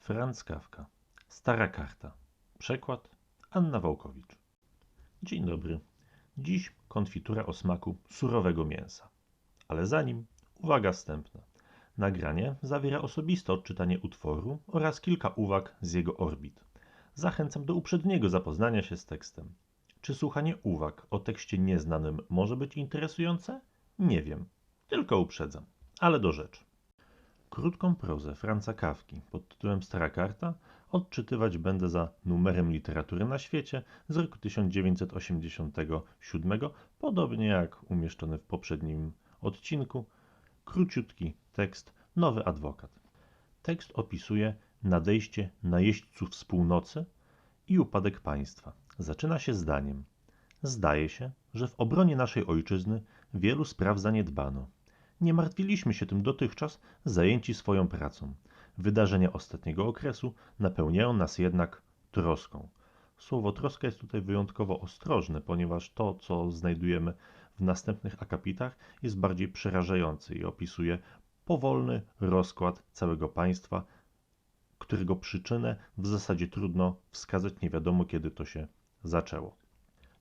Franz Kafka. Stara karta. Przekład Anna Wałkowicz. Dzień dobry. Dziś konfitura o smaku surowego mięsa. Ale zanim, uwaga wstępna. Nagranie zawiera osobiste odczytanie utworu oraz kilka uwag z jego orbit. Zachęcam do uprzedniego zapoznania się z tekstem. Czy słuchanie uwag o tekście nieznanym może być interesujące? Nie wiem, tylko uprzedzam. Ale do rzeczy. Krótką prozę Franca Kawki pod tytułem Stara Karta odczytywać będę za numerem literatury na świecie z roku 1987, podobnie jak umieszczony w poprzednim odcinku. Króciutki tekst Nowy Adwokat. Tekst opisuje nadejście najeźdźców z północy i upadek państwa. Zaczyna się zdaniem. Zdaje się, że w obronie naszej ojczyzny wielu spraw zaniedbano. Nie martwiliśmy się tym dotychczas, zajęci swoją pracą. Wydarzenia ostatniego okresu napełniają nas jednak troską. Słowo troska jest tutaj wyjątkowo ostrożne, ponieważ to, co znajdujemy w następnych akapitach, jest bardziej przerażające i opisuje powolny rozkład całego państwa, którego przyczynę w zasadzie trudno wskazać, nie wiadomo kiedy to się zaczęło.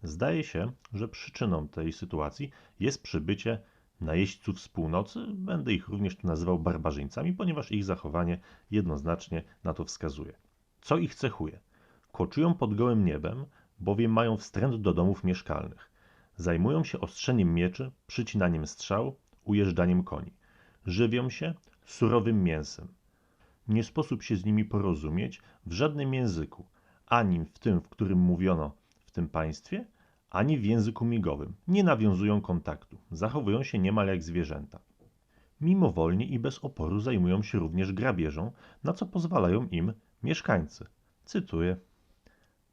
Zdaje się, że przyczyną tej sytuacji jest przybycie najeźdźców z północy, będę ich również tu nazywał barbarzyńcami, ponieważ ich zachowanie jednoznacznie na to wskazuje. Co ich cechuje? Koczują pod gołym niebem, bowiem mają wstręt do domów mieszkalnych. Zajmują się ostrzeniem mieczy, przycinaniem strzał, ujeżdżaniem koni. Żywią się surowym mięsem. Nie sposób się z nimi porozumieć w żadnym języku, ani w tym, w którym mówiono w tym państwie, ani w języku migowym. Nie nawiązują kontaktu, zachowują się niemal jak zwierzęta. Mimowolnie i bez oporu zajmują się również grabieżą, na co pozwalają im mieszkańcy. Cytuję: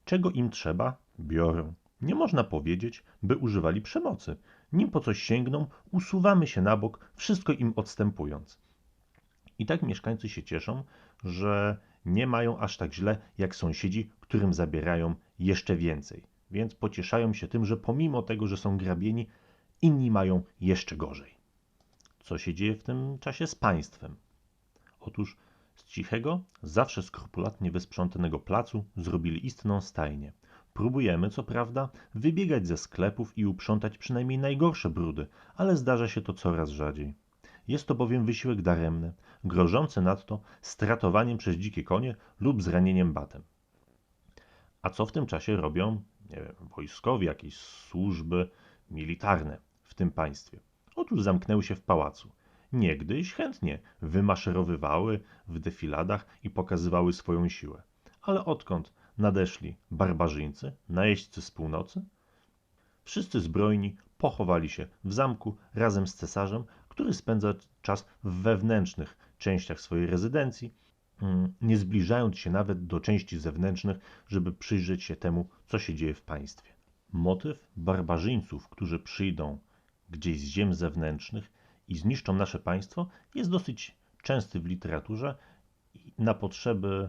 Czego im trzeba, biorą. Nie można powiedzieć, by używali przemocy. Nim po coś sięgną, usuwamy się na bok, wszystko im odstępując. I tak mieszkańcy się cieszą, że nie mają aż tak źle jak sąsiedzi, którym zabierają jeszcze więcej więc pocieszają się tym, że pomimo tego, że są grabieni, inni mają jeszcze gorzej. Co się dzieje w tym czasie z państwem? Otóż z cichego, zawsze skrupulatnie wysprzątanego placu zrobili istną stajnię. Próbujemy, co prawda, wybiegać ze sklepów i uprzątać przynajmniej najgorsze brudy, ale zdarza się to coraz rzadziej. Jest to bowiem wysiłek daremny, grożący nadto stratowaniem przez dzikie konie lub zranieniem batem. A co w tym czasie robią nie wiem, wojskowi, jakieś służby militarne w tym państwie. Otóż zamknęły się w pałacu. Niegdyś chętnie wymaszerowywały w defiladach i pokazywały swoją siłę. Ale odkąd nadeszli barbarzyńcy, najeźdźcy z północy, wszyscy zbrojni pochowali się w zamku razem z cesarzem, który spędza czas w wewnętrznych częściach swojej rezydencji nie zbliżając się nawet do części zewnętrznych, żeby przyjrzeć się temu, co się dzieje w państwie. Motyw barbarzyńców, którzy przyjdą gdzieś z ziem zewnętrznych i zniszczą nasze państwo, jest dosyć częsty w literaturze na potrzeby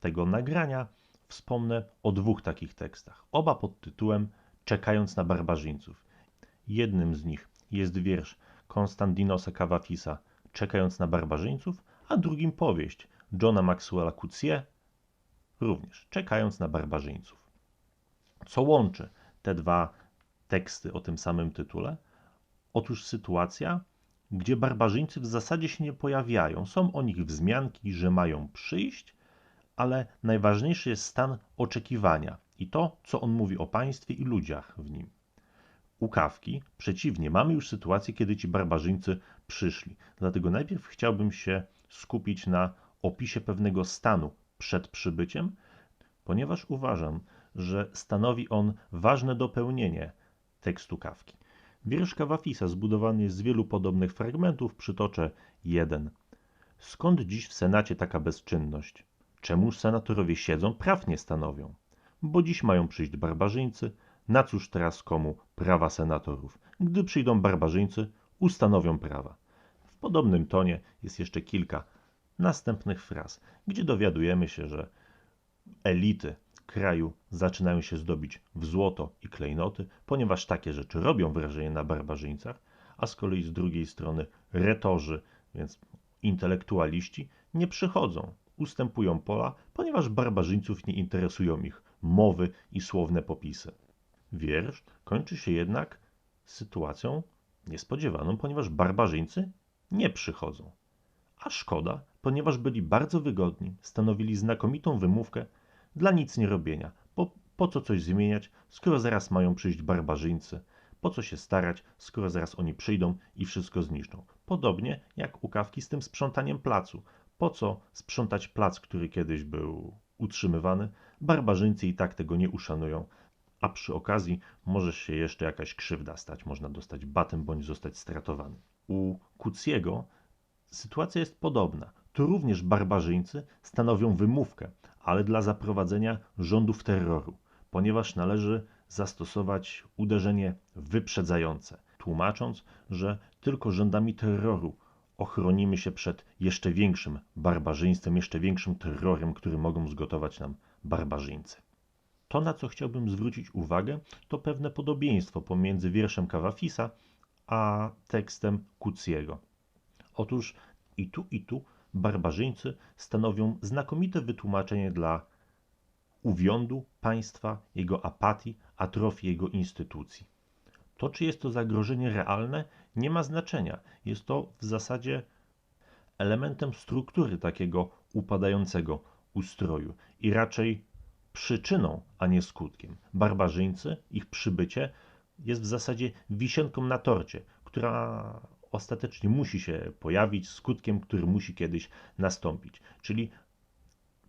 tego nagrania wspomnę o dwóch takich tekstach. Oba pod tytułem Czekając na barbarzyńców. Jednym z nich jest wiersz Konstantinosa Kawafisa Czekając na barbarzyńców, a drugim powieść Johna Maxwella Coetzee, również czekając na barbarzyńców. Co łączy te dwa teksty o tym samym tytule? Otóż sytuacja, gdzie barbarzyńcy w zasadzie się nie pojawiają. Są o nich wzmianki, że mają przyjść, ale najważniejszy jest stan oczekiwania i to, co on mówi o państwie i ludziach w nim. U Kawki, przeciwnie, mamy już sytuację, kiedy ci barbarzyńcy przyszli. Dlatego najpierw chciałbym się skupić na opisie pewnego stanu przed przybyciem, ponieważ uważam, że stanowi on ważne dopełnienie tekstu Kawki. Wiersz Kawafisa zbudowany jest z wielu podobnych fragmentów, przytoczę jeden. Skąd dziś w Senacie taka bezczynność? Czemuż senatorowie siedzą, praw nie stanowią? Bo dziś mają przyjść barbarzyńcy, na cóż teraz komu prawa senatorów? Gdy przyjdą barbarzyńcy, ustanowią prawa. W podobnym tonie jest jeszcze kilka następnych fraz, gdzie dowiadujemy się, że elity kraju zaczynają się zdobić w złoto i klejnoty, ponieważ takie rzeczy robią wrażenie na barbarzyńcach, a z kolei z drugiej strony retorzy, więc intelektualiści, nie przychodzą, ustępują pola, ponieważ barbarzyńców nie interesują ich mowy i słowne popisy. Wiersz kończy się jednak sytuacją niespodziewaną, ponieważ barbarzyńcy nie przychodzą. A szkoda, ponieważ byli bardzo wygodni, stanowili znakomitą wymówkę dla nic nie robienia. Po, po co coś zmieniać, skoro zaraz mają przyjść barbarzyńcy? Po co się starać, skoro zaraz oni przyjdą i wszystko zniszczą? Podobnie jak u kawki z tym sprzątaniem placu. Po co sprzątać plac, który kiedyś był utrzymywany? Barbarzyńcy i tak tego nie uszanują, a przy okazji może się jeszcze jakaś krzywda stać, można dostać batem bądź zostać stratowany. U Kuciego sytuacja jest podobna. Tu również barbarzyńcy stanowią wymówkę, ale dla zaprowadzenia rządów terroru, ponieważ należy zastosować uderzenie wyprzedzające, tłumacząc, że tylko rządami terroru ochronimy się przed jeszcze większym barbarzyństwem, jeszcze większym terrorem, który mogą zgotować nam barbarzyńcy. To, na co chciałbym zwrócić uwagę, to pewne podobieństwo pomiędzy wierszem Kawafisa a tekstem Kuciego. Otóż i tu, i tu barbarzyńcy stanowią znakomite wytłumaczenie dla uwiądu państwa, jego apatii, atrofii jego instytucji. To, czy jest to zagrożenie realne, nie ma znaczenia. Jest to w zasadzie elementem struktury takiego upadającego ustroju i raczej przyczyną, a nie skutkiem. Barbarzyńcy, ich przybycie jest w zasadzie wisienką na torcie, która ostatecznie musi się pojawić, skutkiem, który musi kiedyś nastąpić. Czyli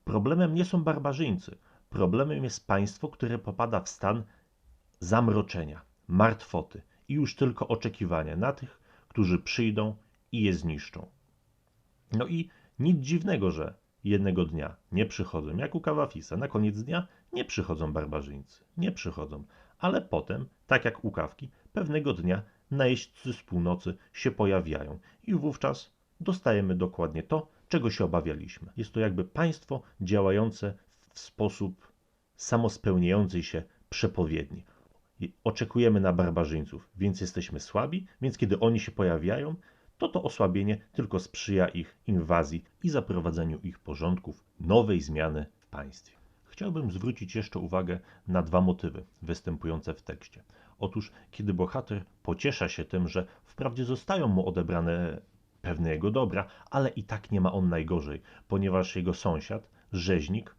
problemem nie są barbarzyńcy, problemem jest państwo, które popada w stan zamroczenia, martwoty i już tylko oczekiwania na tych, którzy przyjdą i je zniszczą. No i nic dziwnego, że jednego dnia nie przychodzą, jak u Kawafisa. Na koniec dnia nie przychodzą barbarzyńcy, nie przychodzą, ale potem, tak jak u Kawki, pewnego dnia najeźdźcy z północy się pojawiają i wówczas dostajemy dokładnie to, czego się obawialiśmy. Jest to jakby państwo działające w sposób samospełniającej się przepowiedni. Oczekujemy na barbarzyńców, więc jesteśmy słabi, więc kiedy oni się pojawiają, to to osłabienie tylko sprzyja ich inwazji i zaprowadzeniu ich porządków, nowej zmiany w państwie. Chciałbym zwrócić jeszcze uwagę na dwa motywy występujące w tekście. Otóż, kiedy bohater pociesza się tym, że wprawdzie zostają mu odebrane pewne jego dobra, ale i tak nie ma on najgorzej, ponieważ jego sąsiad, rzeźnik,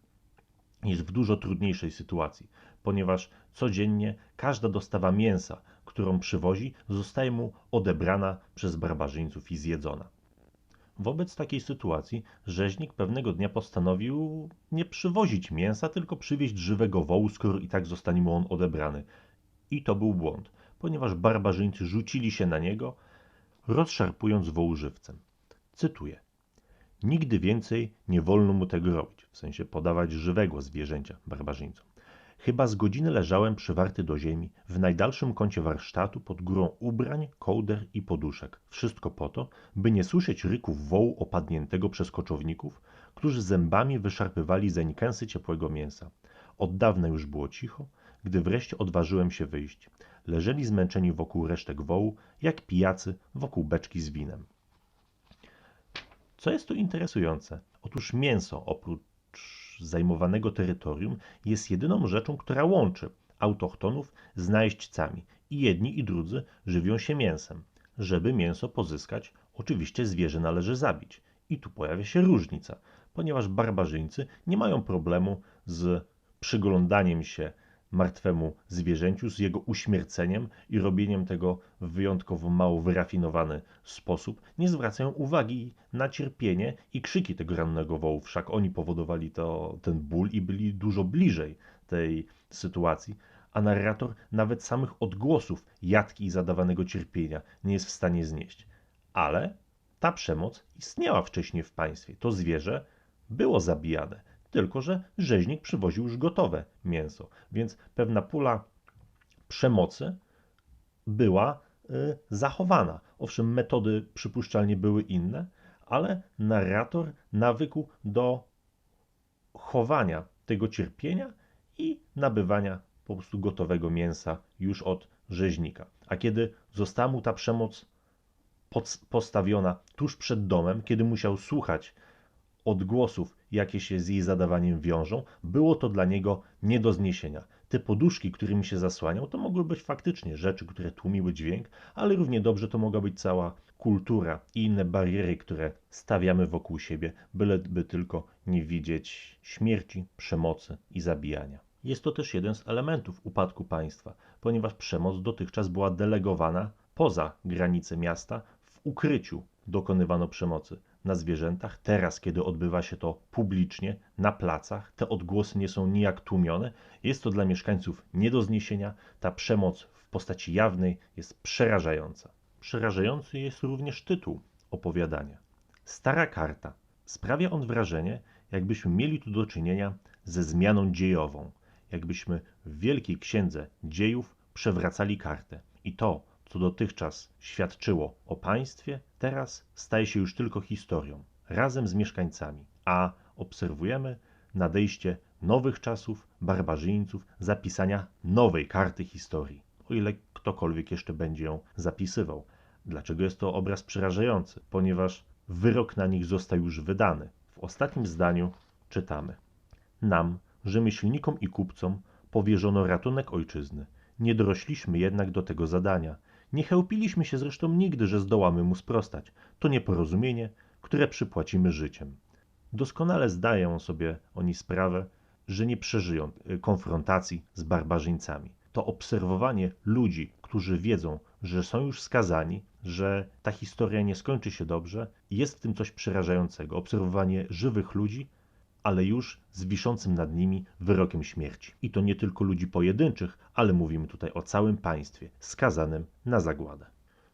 jest w dużo trudniejszej sytuacji, ponieważ codziennie każda dostawa mięsa, którą przywozi, zostaje mu odebrana przez barbarzyńców i zjedzona. Wobec takiej sytuacji rzeźnik pewnego dnia postanowił nie przywozić mięsa, tylko przywieźć żywego wołu, skoro i tak zostanie mu on odebrany. I to był błąd, ponieważ barbarzyńcy rzucili się na niego, rozszarpując wołu żywcem. Cytuję. Nigdy więcej nie wolno mu tego robić, w sensie podawać żywego zwierzęcia barbarzyńcom. Chyba z godziny leżałem przywarty do ziemi, w najdalszym kącie warsztatu, pod górą ubrań, kołder i poduszek. Wszystko po to, by nie słyszeć ryków wołu opadniętego przez koczowników, którzy zębami wyszarpywali zeń kęsy ciepłego mięsa. Od dawna już było cicho, gdy wreszcie odważyłem się wyjść. Leżeli zmęczeni wokół resztek wołu, jak pijacy wokół beczki z winem. Co jest tu interesujące? Otóż mięso, oprócz zajmowanego terytorium jest jedyną rzeczą, która łączy autochtonów z najeźdźcami. I jedni i drudzy żywią się mięsem. Żeby mięso pozyskać, oczywiście zwierzę należy zabić. I tu pojawia się różnica, ponieważ barbarzyńcy nie mają problemu z przyglądaniem się martwemu zwierzęciu, z jego uśmierceniem i robieniem tego w wyjątkowo mało wyrafinowany sposób, nie zwracają uwagi na cierpienie i krzyki tego rannego wołu. Wszak oni powodowali to, ten ból i byli dużo bliżej tej sytuacji, a narrator nawet samych odgłosów jatki i zadawanego cierpienia nie jest w stanie znieść. Ale ta przemoc istniała wcześniej w państwie. To zwierzę było zabijane tylko że rzeźnik przywoził już gotowe mięso, więc pewna pula przemocy była y, zachowana. Owszem, metody przypuszczalnie były inne, ale narrator nawykł do chowania tego cierpienia i nabywania po prostu gotowego mięsa już od rzeźnika. A kiedy została mu ta przemoc postawiona tuż przed domem, kiedy musiał słuchać odgłosów jakie się z jej zadawaniem wiążą, było to dla niego nie do zniesienia. Te poduszki, którymi się zasłaniał, to mogły być faktycznie rzeczy, które tłumiły dźwięk, ale równie dobrze to mogła być cała kultura i inne bariery, które stawiamy wokół siebie, byleby tylko nie widzieć śmierci, przemocy i zabijania. Jest to też jeden z elementów upadku państwa, ponieważ przemoc dotychczas była delegowana poza granice miasta, w ukryciu dokonywano przemocy na zwierzętach. Teraz, kiedy odbywa się to publicznie, na placach, te odgłosy nie są nijak tłumione. Jest to dla mieszkańców nie do zniesienia. Ta przemoc w postaci jawnej jest przerażająca. Przerażający jest również tytuł opowiadania. Stara karta. Sprawia on wrażenie, jakbyśmy mieli tu do czynienia ze zmianą dziejową, jakbyśmy w Wielkiej Księdze Dziejów przewracali kartę. I to, co dotychczas świadczyło o państwie, teraz staje się już tylko historią, razem z mieszkańcami, a obserwujemy nadejście nowych czasów, barbarzyńców, zapisania nowej karty historii, o ile ktokolwiek jeszcze będzie ją zapisywał. Dlaczego jest to obraz przerażający? Ponieważ wyrok na nich został już wydany. W ostatnim zdaniu czytamy: Nam, rzemieślnikom i kupcom, powierzono ratunek ojczyzny. Nie dorośliśmy jednak do tego zadania. Nie chełpiliśmy się zresztą nigdy, że zdołamy mu sprostać. To nieporozumienie, które przypłacimy życiem. Doskonale zdają sobie oni sprawę, że nie przeżyją y, konfrontacji z barbarzyńcami. To obserwowanie ludzi, którzy wiedzą, że są już skazani, że ta historia nie skończy się dobrze, jest w tym coś przerażającego. Obserwowanie żywych ludzi, ale już z wiszącym nad nimi wyrokiem śmierci. I to nie tylko ludzi pojedynczych, ale mówimy tutaj o całym państwie skazanym na zagładę.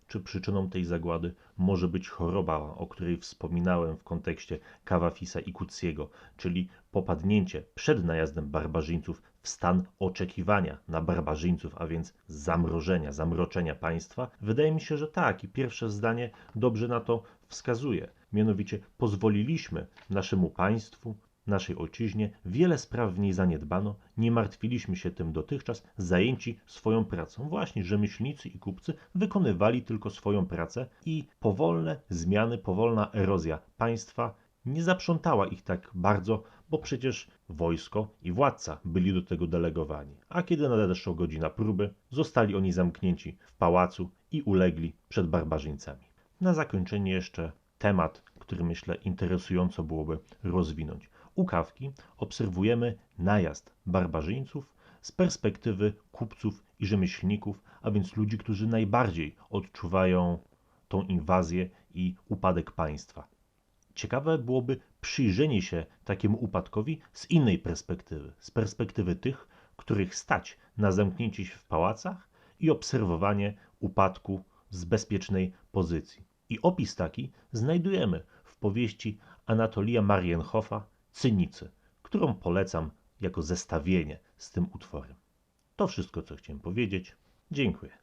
Czy przyczyną tej zagłady może być choroba, o której wspominałem w kontekście Kawafisa i Kuciego, czyli popadnięcie przed najazdem barbarzyńców w stan oczekiwania na barbarzyńców, a więc zamrożenia, zamroczenia państwa? Wydaje mi się, że tak i pierwsze zdanie dobrze na to wskazuje. Mianowicie pozwoliliśmy naszemu państwu, naszej ojczyźnie, wiele spraw w niej zaniedbano, nie martwiliśmy się tym dotychczas, zajęci swoją pracą. Właśnie rzemieślnicy i kupcy wykonywali tylko swoją pracę i powolne zmiany, powolna erozja państwa nie zaprzątała ich tak bardzo, bo przecież wojsko i władca byli do tego delegowani. A kiedy nadeszła godzina próby, zostali oni zamknięci w pałacu i ulegli przed barbarzyńcami. Na zakończenie jeszcze temat, który myślę interesująco byłoby rozwinąć. U kawki obserwujemy najazd barbarzyńców z perspektywy kupców i rzemieślników, a więc ludzi, którzy najbardziej odczuwają tą inwazję i upadek państwa. Ciekawe byłoby przyjrzenie się takiemu upadkowi z innej perspektywy, z perspektywy tych, których stać na zamknięcie się w pałacach i obserwowanie upadku z bezpiecznej pozycji. I opis taki znajdujemy w powieści Anatolia Marienhoffa Cynicy, którą polecam jako zestawienie z tym utworem. To wszystko, co chciałem powiedzieć. Dziękuję.